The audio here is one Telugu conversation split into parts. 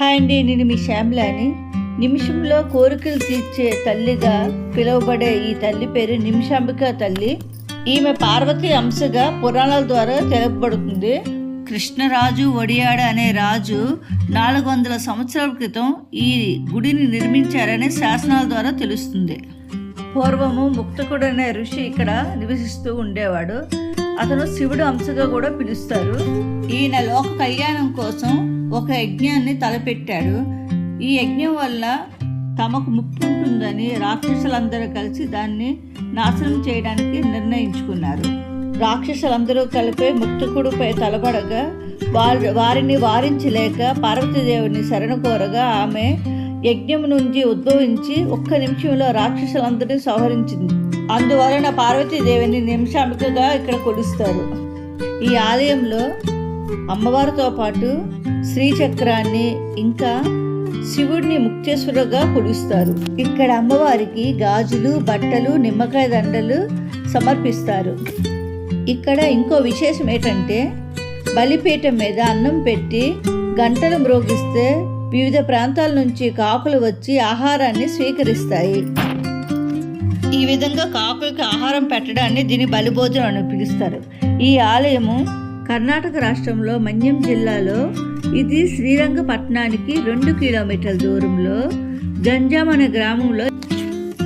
హాయ్ అండి నేను మీ శ్యామ్లాని. నిమిషంలో కోరికలు తీర్చే తల్లిగా పిలువబడే ఈ తల్లి పేరు నిమిషాంబిక తల్లి. ఈమె పార్వతి అంశగా పురాణాల ద్వారా తెలుపబడుతుంది. కృష్ణరాజు ఒడియాడ అనే రాజు నాలుగు వందల సంవత్సరాల క్రితం ఈ గుడిని నిర్మించారని శాసనాల ద్వారా తెలుస్తుంది. పూర్వము ముక్తకుడు అనే ఋషి ఇక్కడ నివసిస్తూ ఉండేవాడు. అతను శివుడు అంశగా కూడా పిలుస్తారు. ఈయన లోక కళ్యాణం కోసం ఒక యజ్ఞాన్ని తలపెట్టాడు. ఈ యజ్ఞం వల్ల తమకు ముప్పు ఉంటుందని రాక్షసులందరూ కలిసి దాన్ని నాశనం చేయడానికి నిర్ణయించుకున్నారు. రాక్షసులందరూ కలిపే ముక్తకుడిపై తలబడగా వారి వారిని వారించలేక పార్వతీదేవుని శరణు కోరగా ఆమె యజ్ఞం నుంచి ఉద్భవించి ఒక్క నిమిషంలో రాక్షసులందరినీ సంహరించింది అందువలన పార్వతీదేవిని నిమిషాంబికగా ఇక్కడ కొలుస్తారు. ఈ ఆలయంలో అమ్మవారితో పాటు శ్రీచక్రాన్ని ఇంకా శివుడిని ముక్తేశ్వరుగా పొడుస్తారు. ఇక్కడ అమ్మవారికి గాజులు బట్టలు నిమ్మకాయ దండలు సమర్పిస్తారు. ఇక్కడ ఇంకో విశేషం ఏంటంటే బలిపీఠం మీద అన్నం పెట్టి గంటలు మ్రోగిస్తే వివిధ ప్రాంతాల నుంచి కాకులు వచ్చి ఆహారాన్ని స్వీకరిస్తాయి. ఈ విధంగా కాకులకి ఆహారం పెట్టడాన్ని దీని బలిభోజనం అని పిలుస్తారు. ఈ ఆలయము కర్ణాటక రాష్ట్రంలో మన్యం జిల్లాలో ఇది శ్రీరంగపట్నానికి రెండు కిలోమీటర్ల దూరంలో గంజాం అనే గ్రామంలో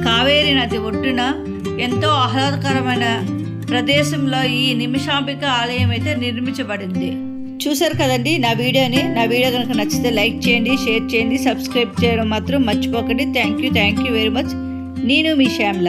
కావేరి నది ఒడ్డున ఎంతో ఆహ్లాదకరమైన ప్రదేశంలో ఈ నిమిషాంబిక ఆలయం అయితే నిర్మించబడింది. చూశారు కదండి నా వీడియోని. నా వీడియో కనుక నచ్చితే లైక్ చేయండి షేర్ చేయండి సబ్స్క్రైబ్ చేయడం మాత్రం మర్చిపోకండి. Thank you thank you very much. నేను మీ శ్యామ్ల.